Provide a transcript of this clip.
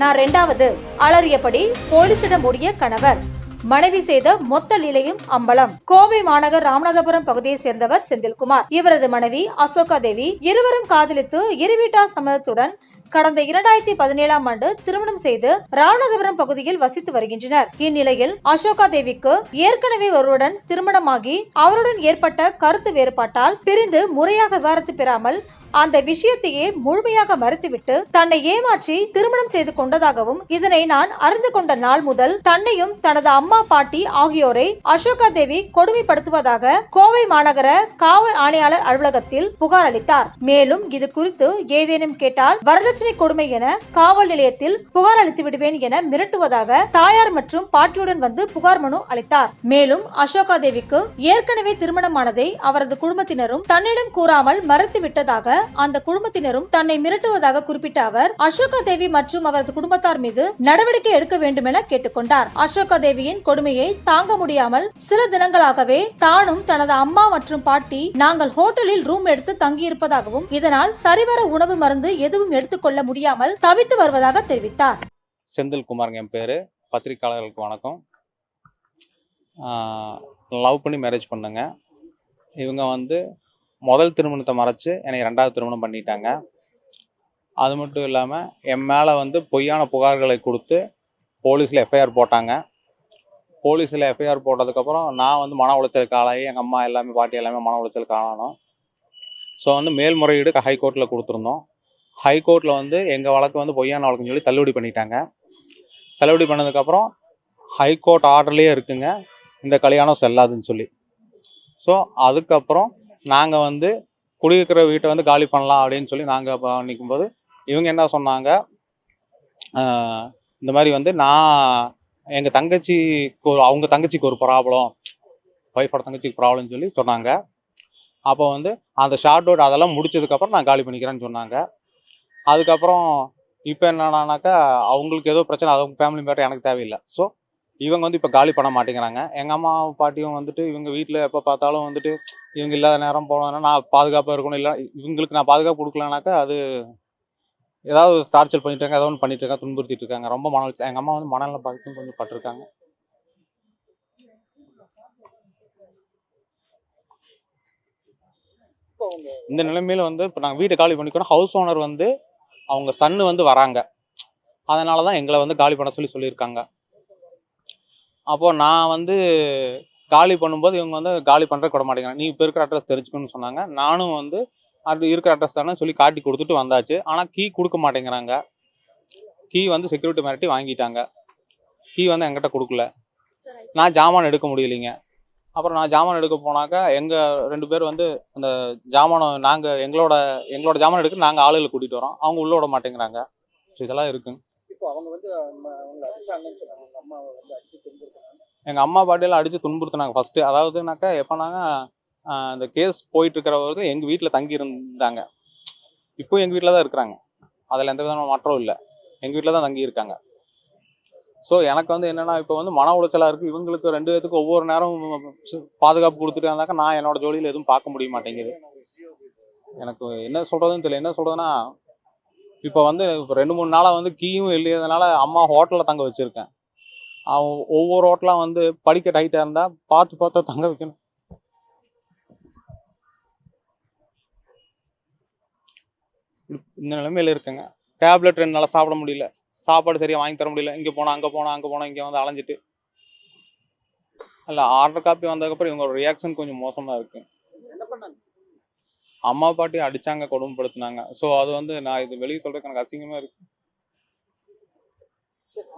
நான் ரெண்டாவது. அலறியபடி போலீசிடம் ஓடிய கணவர். மனைவி செய்த மொத்த நிலையும் அம்பலம். கோவை மாநகர் ராமநாதபுரம் பகுதியை சேர்ந்தவர் செந்தில்குமார். இவரது மனைவி அசோகா தேவி இருவரும் காதலித்து இருவீட்டார் சம்மதத்துடன் கடந்த இரண்டாயிரத்தி பதினேழாம் ஆண்டு திருமணம் செய்து ராமநாதபுரம் பகுதியில் வசித்து வருகின்றனர். இந்நிலையில் அசோகா தேவிக்கு ஏற்கனவே ஒருவருடன் திருமணமாகி அவருடன் ஏற்பட்ட கருத்து வேறுபாட்டால் பிரிந்து முறையாக விவாரத்து பெறாமல் அந்த விஷயத்தையே முழுமையாக மறுத்துவிட்டு தன்னை ஏமாற்றி திருமணம் செய்து கொண்டதாகவும் இதனை நான் அறிந்து கொண்ட நாள் முதல் தன்னையும் தனது அம்மா பாட்டி ஆகியோரை அசோகா தேவி கொடுமைப்படுத்துவதாக கோவை மாநகர காவல் ஆணையாளர் அலுவலகத்தில் புகார் அளித்தார். மேலும் இது குறித்து ஏதேனும் கேட்டால் வரதட்சணை கொடுமை என காவல் நிலையத்தில் புகார் அளித்து விடுவேன் என மிரட்டுவதாக தாயார் மற்றும் பாட்டியுடன் வந்து புகார் மனு அளித்தார். மேலும் அசோகா தேவிக்கு ஏற்கனவே திருமணமானதை அவரது குடும்பத்தினரும் தன்னிடம் கூறாமல் மறுத்து விட்டதாக அந்த குடும்பத்தினரும் தன்னை மிரட்டுவதாக குறிப்பிட்ட அவர் அசோகா தேவி மற்றும் அவரது குடும்பத்தார் மீது நடவடிக்கை எடுக்க வேண்டும் என கேட்டுக்கொண்டார். அசோகா தேவியின் கொடுமையை தாங்க முடியாமல் சில தினங்களாகவே தானும் தனது அம்மா மற்றும் பாட்டி நாங்கள் ஹோட்டலில் ரூம் எடுத்து தங்கியிருப்பதாகவும் இதனால் சரிவர உணவு மருந்து எதுவும் எடுத்துக்கொள்ள முடியாமல் தவித்து வருவதாக தெரிவித்தார். செந்தில்குமாருங்க என் பேர். பத்திரிக்கையாளர்களுக்கு வணக்கம். லவ் பண்ணி மேரேஜ் பண்ணுங்க. இவங்க வந்து முதல் திருமணத்தை மறைச்சு என்னை ரெண்டாவது திருமணம் பண்ணிட்டாங்க. அது மட்டும் இல்லாமல் என் மேலே வந்து பொய்யான புகார்களை கொடுத்து போலீஸில் எஃப்ஐஆர் போட்டாங்க. போலீஸில் எஃப்ஐஆர் போட்டதுக்கப்புறம் நான் வந்து மன உளைச்சலுக்கு ஆளாகி எங்கள் அம்மா எல்லாமே பாட்டி எல்லாமே மன உளைச்சலுக்கு ஆளானோம். ஸோ வந்து மேல்முறையீடு ஹைகோர்ட்டில் கொடுத்துருந்தோம். ஹைகோர்ட்டில் வந்து எங்கள் வழக்கு வந்து பொய்யான வழக்குன்னு சொல்லி தள்ளுபடி பண்ணிட்டாங்க. தள்ளுபடி பண்ணதுக்கப்புறம் ஹைகோர்ட் ஆர்டர்லேயே இருக்குங்க. இந்த கல்யாணம் செல்லாதுன்னு சொல்லி. ஸோ அதுக்கப்புறம் நாங்கள் வந்து குடியிருக்கிற வீட்டை வந்து காலி பண்ணலாம் அப்படின்னு சொல்லி நாங்கள் நிற்கும்போது இவங்க என்ன சொன்னாங்க? இந்த மாதிரி வந்து நான் எங்கள் தங்கச்சிக்கு ஒரு அவங்க தங்கச்சிக்கு ஒரு ப்ராப்ளம் ஒய்ஃபோட தங்கச்சிக்கு ப்ராப்ளம்னு சொல்லி சொன்னாங்க. அப்போ வந்து அந்த ஷார்ட் அவுட் அதெல்லாம் முடிச்சதுக்கப்புறம் நான் காலி பண்ணிக்கிறேன்னு சொன்னாங்க. அதுக்கப்புறம் இப்போ என்னன்னாக்கா அவங்களுக்கு ஏதோ பிரச்சனை அவங்க ஃபேமிலி மேட்டர் எனக்கு தேவையில்லை. ஸோ இவங்க வந்து இப்போ காலி பண்ண மாட்டேங்கிறாங்க. எங்கள் அம்மா பாட்டியும் வந்துட்டு இவங்க வீட்டில் எப்போ பார்த்தாலும் வந்துட்டு இவங்க இல்லாத நேரம் போனோன்னா நான் பாதுகாப்பாக இருக்கணும். இல்லை இவங்களுக்கு நான் பாதுகாப்பு கொடுக்கலனாக்கா அது ஏதாவது டார்ச்சர் பண்ணிட்டு இருக்காங்க ஏதாவது ஒன்று பண்ணிட்டு இருக்காங்க துன்புறுத்திட்டு இருக்காங்க. ரொம்ப மன எங்கள் அம்மா வந்து மனநல பாதிக்கும் கொஞ்சம் பட்டிருக்காங்க. இந்த நிலைமையில வந்து இப்போ நாங்கள் வீட்டை காலி பண்ணிக்கணும். ஹவுஸ் ஓனர் வந்து அவங்க சன்னு வந்து வராங்க. அதனால தான் எங்களை வந்து காலி பண்ண சொல்லி சொல்லியிருக்காங்க. அப்போ நான் வந்து காலி பண்ணும்போது இவங்க வந்து காலி பண்ணுறதுக்கு விட மாட்டேங்கிறாங்க. நீ இப்போ இருக்கிற அட்ரஸ் தெரிஞ்சுக்கணும்னு சொன்னாங்க. நானும் வந்து அது இருக்கிற அட்ரஸ் தானே சொல்லி காட்டி கொடுத்துட்டு வந்தாச்சு. ஆனால் கீ கொடுக்க மாட்டேங்கிறாங்க. கீ வந்து செக்யூரிட்டி மிரட்டி வாங்கிட்டாங்க. கீ வந்து என்கிட்ட கொடுக்கல. நான் ஜாமான் எடுக்க முடியலைங்க. அப்புறம் நான் ஜாமான் எடுக்க போனாக்கா எங்கள் ரெண்டு பேர் வந்து அந்த ஜாமானம் நாங்கள் எங்களோட எங்களோட ஜாமான் எடுக்க நாங்கள் ஆளுகளை கூட்டிகிட்டு வரோம். அவங்க உள்ள விட மாட்டேங்கிறாங்க. ஸோ இதெல்லாம் இருக்குங்க. இப்போ அவங்க வந்து அவங்க அடிச்சாங்கன்னு வந்து அடிச்சு துன்புறுத்தினாங்க. எங்கள் அம்மா பாட்டியெல்லாம் அடித்து துன்புறுத்தினாங்க. ஃபஸ்ட்டு அதாவதுனாக்கா எப்போனாங்க அந்த கேஸ் போயிட்டு இருக்கிறவர்கள் எங்கள் வீட்டில் தங்கி இருந்தாங்க இப்போ எங்கள் வீட்டில் தான் இருக்கிறாங்க. அதில் எந்த விதமான மாற்றம் இல்லை. எங்கள் வீட்டில் தான் தங்கி இருக்காங்க ஸோ எனக்கு வந்து என்னென்னா இப்போ வந்து மன உளைச்சலாக இருக்குது இவங்களுக்கு ரெண்டு பேத்துக்கு ஒவ்வொரு நேரம் பாதுகாப்பு கொடுத்துட்டு இருந்தாக்கா நான் என்னோட ஜோலியில் எதுவும் பார்க்க முடிய மாட்டேங்குது. எனக்கு என்ன சொல்கிறதுன்னு தெரியல. என்ன சொல்கிறதுன்னா இப்போ வந்து இப்போ ரெண்டு மூணு நாளாக வந்து கீயும் இல்லையதுனால அம்மா ஹோட்டலில் தங்க வச்சுருக்கேன். அவன் ஒவ்வொரு ஹோட்டலாக வந்து படிக்க டைட்டாக இருந்தால் பார்த்து பார்த்து தங்க வைக்கணும். இந்த நிலைமையில் இருக்குங்க. டேப்லெட் ரெண்டு நாளாக சாப்பிட முடியல. சாப்பாடு சரியாக வாங்கி தர முடியல. இங்கே போனால் அங்கே போனால் அங்கே போனால் இங்கே வந்து அலைஞ்சிட்டு. இல்லை ஆர்டர் காப்பி வந்ததுக்கப்புறம் இவங்களோட ரியாக்ஷன் கொஞ்சம் மோசமாக இருக்குது என்ன பண்ணாங்க? அம்மா பாட்டி அடிச்சாங்க கொடுமைப்படுத்தினாங்க. ஸோ அது வந்து நான் இது வெளியே சொல்றதுக்கு எனக்கு அசிங்கமா இருக்கு. சரி